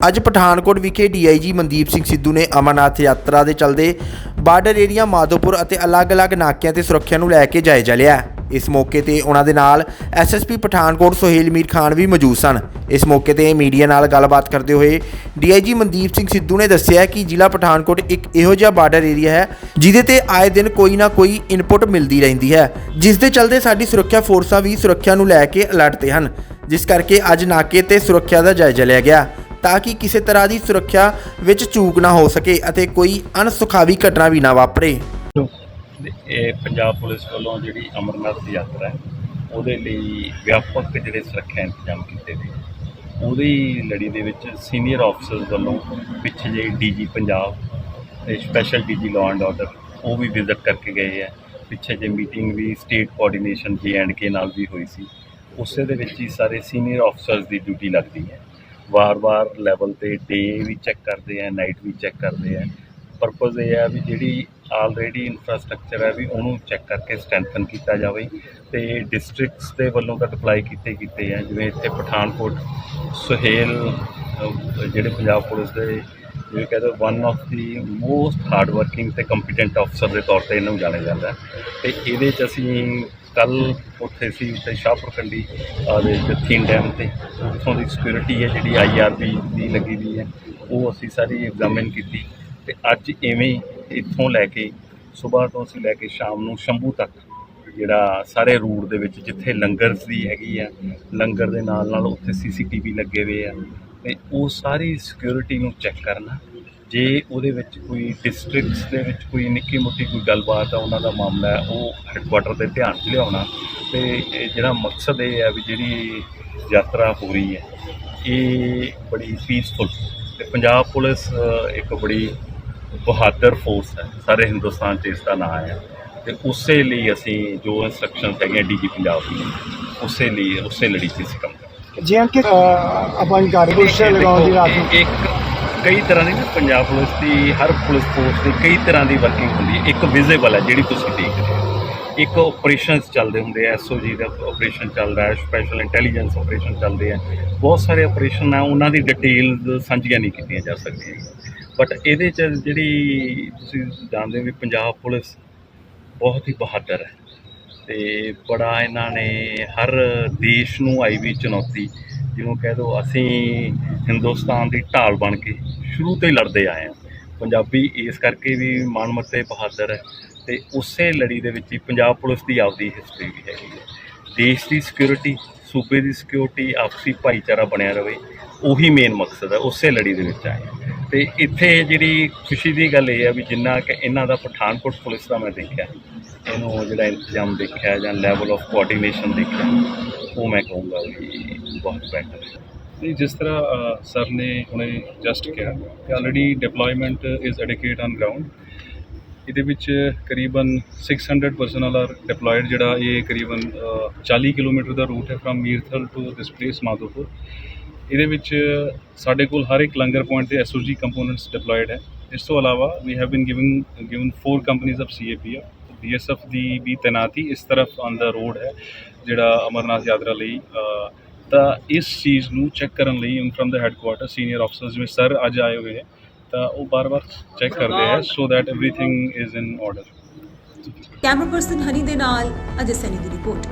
ਅੱਜ ਪਠਾਨਕੋਟ ਵਿਖੇ ਡੀਆਈਜੀ ਮਨਦੀਪ ਸਿੰਘ ਸਿੱਧੂ ਨੇ ਅਮਰਨਾਥ ਯਾਤਰਾ ਦੇ ਚਲਦੇ ਬਾਰਡਰ ਏਰੀਆ ਮਾਧੋਪੁਰ ਅਤੇ ਅਲੱਗ-ਅਲੱਗ ਨਾਕਿਆਂ ਤੇ ਸੁਰੱਖਿਆ ਨੂੰ ਲੈ ਕੇ ਜਾਇਜ਼ਾ ਲਿਆ ਇਸ ਮੌਕੇ ਤੇ ਉਹਨਾਂ ਦੇ ਨਾਲ ਐਸਐਸਪੀ ਪਠਾਨਕੋਟ ਸੁਹੇਲ ਮੀਰ ਖਾਨ ਵੀ ਮੌਜੂਦ ਸਨ। ਇਸ ਮੌਕੇ ਤੇ ਮੀਡੀਆ ਨਾਲ ਗੱਲਬਾਤ ਕਰਦੇ ਹੋਏ ਡੀਆਈਜੀ ਮਨਦੀਪ ਸਿੰਘ ਸਿੱਧੂ ਨੇ ਦੱਸਿਆ ਕਿ ਜ਼ਿਲ੍ਹਾ ਪਠਾਨਕੋਟ ਇੱਕ ਇਹੋ ਜਿਹਾ ਬਾਰਡਰ ਏਰੀਆ ਹੈ, ਜਿਹਦੇ ਤੇ ਆਏ ਦਿਨ ਕੋਈ ਨਾ ਕੋਈ ਇਨਪੁਟ ਮਿਲਦੀ ਰਹਿੰਦੀ ਹੈ। ਜਿਸ ਦੇ ਚਲਦੇ ਸਾਡੀ ਸੁਰੱਖਿਆ ਫੋਰਸਾਂ ਵੀ ਸੁਰੱਖਿਆ ਨੂੰ ਲੈ ਕੇ ਅਲਰਟ ਤੇ ਹਨ। ਜਿਸ ਕਰਕੇ ਅੱਜ ਨਾਕੇ ਤੇ ਸੁਰੱਖਿਆ ਦਾ ਜਾਇਜ਼ਾ ਲਿਆ ਗਿਆ। ਤਾਂ ਕਿ ਕਿਸੇ ਤਰ੍ਹਾਂ ਦੀ ਸੁਰੱਖਿਆ ਵਿੱਚ ਚੂਕ ਨਾ ਹੋ ਸਕੇ ਅਤੇ ਕੋਈ ਅਣਸੁਖਾਵੀ ਘਟਨਾ ਵੀ ਨਾ ਵਾਪਰੇ। ਤੇ ਇਹ ਪੰਜਾਬ ਪੁਲਿਸ ਵੱਲੋਂ ਜਿਹੜੀ ਅਮਰਨਾਥ ਦੀ ਯਾਤਰਾ ਹੈ, ਉਹਦੇ ਲਈ ਵਿਆਪਕ ਜਿਹੜੇ ਸੁਰੱਖਿਆ ਇੰਤਜ਼ਾਮ ਕੀਤੇ ਗਏ। ਉਹਦੀ ਲੜੀ ਦੇ ਵਿੱਚ ਸੀਨੀਅਰ ਆਫੀਸਰਸ ਵੱਲੋਂ ਪਿੱਛੇ ਜੇ ਡੀਜੀ ਪੰਜਾਬ ਤੇ special DG law and order ਉਹ ਵੀ ਵਿਜ਼ਿਟ ਕਰਕੇ ਗਏ ਹੈ। ਪਿੱਛੇ ਜੇ meeting we state coordination J and K ਨਾਲ ਵੀ ਹੋਈ ਸੀ। ਉਸੇ ਦੇ ਵਿੱਚ ਹੀ ਸਾਰੇ ਸੀਨੀਅਰ ਆਫੀਸਰਸ ਦੀ ਡਿਊਟੀ ਲੱਗਦੀ ਹੈ। ਵਾਰ-ਵਾਰ ਲੈਵਲ ਤੇ ਡੇ ਵੀ ਚੈੱਕ ਕਰਦੇ ਆ ਨਾਈਟ ਵੀ ਚੈੱਕ ਕਰਦੇ ਆ। ਪਰਪਸ ਇਹ ਹੈ ਵੀ ਜਿਹੜੀ ਆਲਰੇਡੀ ਇਨਫਰਾਸਟ੍ਰਕਚਰ ਹੈ ਵੀ ਉਹਨੂੰ ਚੈੱਕ ਕਰਕੇ ਸਟਰੈਂਥਨ ਕੀਤਾ ਜਾਵੇ ਤੇ ਡਿਸਟ੍ਰਿਕਟਸ ਦੇ ਵੱਲੋਂ ਤਾਂ ਅਪਲਾਈ ਕੀਤੇ ਕੀਤੇ ਆ, ਜਿਵੇਂ ਇੱਥੇ ਪਠਾਨਕੋਟ, ਸੁਹੇਲ ਜਿਹੜੇ ਪੰਜਾਬ ਪੁਲਿਸ ਦੇ ਜਿਵੇਂ ਕਹਿੰਦੇ one of the most hard working ਤੇ ਕੰਪੀਟੈਂਟ ਅਫਸਰ ਦੇ ਤੌਰ ਤੇ ਇਹਨੂੰ ਜਾਣਿਆ ਜਾਂਦਾ। ਹੈ ਤੇ ਇਹਦੇ ਚ ਅਸੀਂ ਕੱਲ ਉੱਥੇ ਸੀ ਉੱਥੇ ਸ਼ਾਹਪੁਰ ਕੰਡੀ ਆ ਦੇ ਜੱਥੀਨ ਡੈਮ ਤੇ। ਉੱਥੋਂ ਦੀ ਸਿਕਿਉਰਿਟੀ ਹੈ ਜਿਹੜੀ ਆਈਆਰਬੀ ਦੀ ਲੱਗੀ ਦੀ ਹੈ, ਉਹ ਅਸੀਂ ਸਾਰੀ ਐਗਜ਼ਾਮਿਨ ਕੀਤੀ ਤੇ ਅੱਜ ਇਵੇਂ ਇੱਥੋਂ ਲੈ ਕੇ, ਸਵੇਰ ਤੋਂ ਅਸੀਂ ਲੈ ਕੇ ਸ਼ਾਮ ਨੂੰ ਸ਼ੰਭੂ ਤੱਕ, ਜਿਹੜਾ ਸਾਰੇ ਰੂਟ ਦੇ ਵਿੱਚ ਜਿੱਥੇ ਲੰਗਰ ਦੀ ਹੈਗੀ ਆ, ਲੰਗਰ ਦੇ ਨਾਲ ਨਾਲ ਉੱਥੇ ਸੀਸੀਟੀਵੀ ਲੱਗੇ ਹੋਏ ਆ। ਤੇ ਉਹ ਸਾਰੀ ਸਿਕਿਉਰਿਟੀ ਨੂੰ ਚੈੱਕ ਕਰਨਾ ਜੇ ਉਹਦੇ ਵਿੱਚ ਕੋਈ ਡਿਸਟ੍ਰਿਕਟਸ ਦੇ ਵਿੱਚ ਕੋਈ ਨਿੱਕੀ ਮੋਟੀ ਕੋਈ ਗੱਲਬਾਤ ਆ ਉਹਨਾਂ ਦਾ ਮਾਮਲਾ ਹੈ ਉਹ ਹੈੱਡਕੁਆਟਰ ਦੇ ਧਿਆਨ 'ਚ ਲਿਆਉਣਾ। ਤੇ ਇਹ ਜਿਹੜਾ ਮਕਸਦ ਇਹ ਹੈ ਵੀ ਜਿਹੜੀ ਯਾਤਰਾ ਹੋ ਰਹੀ ਹੈ ਇਹ ਬੜੀ ਪੀਸਫੁਲ ਤੇ ਪੰਜਾਬ ਪੁਲਿਸ ਇੱਕ ਬੜੀ ਬਹਾਦਰ ਫੋਰਸ ਹੈ। ਸਾਰੇ ਹਿੰਦੁਸਤਾਨ 'ਚ ਇਸ ਦਾ ਨਾਮ ਹੈ। ਤੇ ਉਸੇ ਲਈ ਅਸੀਂ ਜੋ ਇਨਸਟਰਕਸ਼ਨਸ ਹੈਗੀਆਂ ਡੀਜੀ ਪੰਜਾਬ ਦੀ ਉਸੇ ਲਈ ਉਸੇ ਲੜੀ 'ਚ ਅਸੀਂ ਕੰਮ ਕਰ ਰਹੇ ਹਾਂ। ਜੇ ਕਿ ਆਪਾਂ ਕਾਰਪੋਰੇਸ਼ਨ ਲਗਾਉਣ ਦੀ ਰਾਤ ਇੱਕ ਕਈ ਤਰ੍ਹਾਂ ਦੀ ਨਾ ਪੰਜਾਬ ਪੁਲਿਸ ਦੀ, ਹਰ ਪੁਲਿਸ ਫੋਰਸ ਦੀ ਕਈ ਤਰ੍ਹਾਂ ਦੀ ਵਰਕਿੰਗ ਹੁੰਦੀ ਹੈ। ਇੱਕ ਵਿਜ਼ੀਬਲ ਹੈ ਜਿਹੜੀ ਤੁਸੀਂ ਦੇਖ ਰਹੇ ਹੋ। ਇੱਕ ਆਪਰੇਸ਼ਨਸ ਚੱਲਦੇ ਹੁੰਦੇ ਆ ਐਸਓਜੀ ਦਾ ਆਪਰੇਸ਼ਨ ਚੱਲਦਾ ਹੈ ਸਪੈਸ਼ਲ ਇੰਟੈਲੀਜੈਂਸ ਆਪਰੇਸ਼ਨ ਚੱਲਦੇ ਆ। ਬਹੁਤ ਸਾਰੇ ਆਪਰੇਸ਼ਨ ਆ, ਉਹਨਾਂ ਦੀ ਡਿਟੇਲ ਸਾਂਝੀਆਂ ਨਹੀਂ ਕੀਤੀਆਂ ਜਾ ਸਕਦੀਆਂ। ਬਟ ਇਹਦੇ ਚ ਜਿਹੜੀ ਤੁਸੀਂ ਜਾਣਦੇ ਹੋ ਵੀ ਪੰਜਾਬ ਪੁਲਿਸ ਬਹੁਤ ਹੀ ਬਹਾਦਰ ਹੈ। ਤੇ ਬੜਾ ਇਹਨਾਂ ਨੇ ਹਰ ਦੇਸ਼ ਨੂੰ ਆਈ ਵੀ ਚੁਣੌਤੀ ਜਿਹਨੂੰ ਕਹਿ ਦੋ ਅਸੀਂ ਹਿੰਦੁਸਤਾਨ ਦੀ ਢਾਲ ਬਣ ਕੇ ਸ਼ੁਰੂ ਤੋਂ ਹੀ ਲੜਦੇ ਆਏ ਹਾਂ ਪੰਜਾਬੀ ਇਸ ਕਰਕੇ ਵੀ ਮਾਣਮੱਤੇ ਬਹਾਦਰ ਹੈ ਤੇ ਉਸੇ ਲੜੀ ਦੇ ਵਿੱਚ ਹੀ ਪੰਜਾਬ ਪੁਲਿਸ ਦੀ ਆਪਦੀ ਹਿਸਟਰੀ ਵੀ ਹੈਗੀ ਹੈ ਦੇਸ਼ ਦੀ ਸਿਕਿਉਰਿਟੀ ਸੂਬੇ ਦੀ ਸਿਕਿਉਰਿਟੀ ਆਪਸੀ ਭਾਈਚਾਰਾ ਬਣਿਆ ਰਵੇ ਉਹੀ ਮੇਨ ਮਕਸਦ ਹੈ, ਉਸੇ ਲੜੀ ਦੇ ਵਿੱਚ ਆਏ ਹਾਂ। ਤੇ ਇੱਥੇ ਜਿਹੜੀ ਖੁਸ਼ੀ ਦੀ ਗੱਲ ਇਹ ਹੈ ਵੀ ਜਿੰਨਾ ਕਿ ਇਹਨਾਂ ਦਾ ਪਠਾਨਕੋਟ ਪੁਲਿਸ ਦਾ ਮੈਂ ਦੇਖਿਆ ਇਹਨੂੰ ਜਿਹੜਾ ਇੰਤਜ਼ਾਮ ਦੇਖਿਆ ਜਾਂ ਲੈਵਲ ਆਫ ਕੋਆਰਡੀਨੇਸ਼ਨ ਦੇਖਿਆ ਉਹ ਮੈਂ ਕਹੂੰਗਾ ਵੀ ਬਹੁਤ ਬੈਟਰ ਹੈ। ਨਹੀਂ ਜਿਸ ਤਰ੍ਹਾਂ ਸਰ ਨੇ ਹੁਣੇ ਜਸਟ ਕਿਹਾ ਕਿ already deployment is adequate on ground ਇਹਦੇ ਵਿੱਚ ਕਰੀਬਨ 600 ਪਰਸਨਲ ਆਰ ਡਿਪਲੋਇਡ ਜਿਹੜਾ ਇਹ ਕਰੀਬਨ ਅ, 40 ਕਿਲੋਮੀਟਰ ਦਾ ਰੂਟ ਹੈ from Mirthal to this place Madhopur ਇਹਦੇ ਵਿੱਚ ਸਾਡੇ ਕੋਲ ਹਰ ਇੱਕ ਲੰਗਰ ਪੁਆਇੰਟ ਤੇ ਐਸਓਜੀ ਕੰਪੋਨੈਂਟਸ ਡਿਪਲੋਇਡ ਹੈ। ਇਸ ਤੋਂ ਇਲਾਵਾ ਵੀ have been given given four companies of CAPF BSF ਦੀ ਵੀ ਤੈਨਾਤੀ ਇਸ ਤਰਫ ਔਨ ਦਾ ਰੋਡ ਹੈ, ਜਿਹੜਾ ਅਮਰਨਾਥ ਯਾਤਰਾ ਲਈ ਤਾਂ ਇਸ ਚੀਜ਼ ਨੂੰ ਚੈੱਕ ਕਰਨ ਲਈ ਫਰਮ ਦਾ ਹੈੱਡਕੁਆਰਟਰ ਸੀਨੀਅਰ ਆਫਸਰਸ ਜਿਵੇਂ ਸਰ ਅੱਜ ਆਏ ਹੋਏ ਹੈ, ਤਾਂ ਉਹ ਬਾਰ-ਬਾਰ ਚੈੱਕ ਕਰਦੇ ਹੈ so that everything is in order camera person Honey ਦੇ ਨਾਲ, ਅਜੇ ਸੈਨੀ ਦੀ ਰਿਪੋਰਟ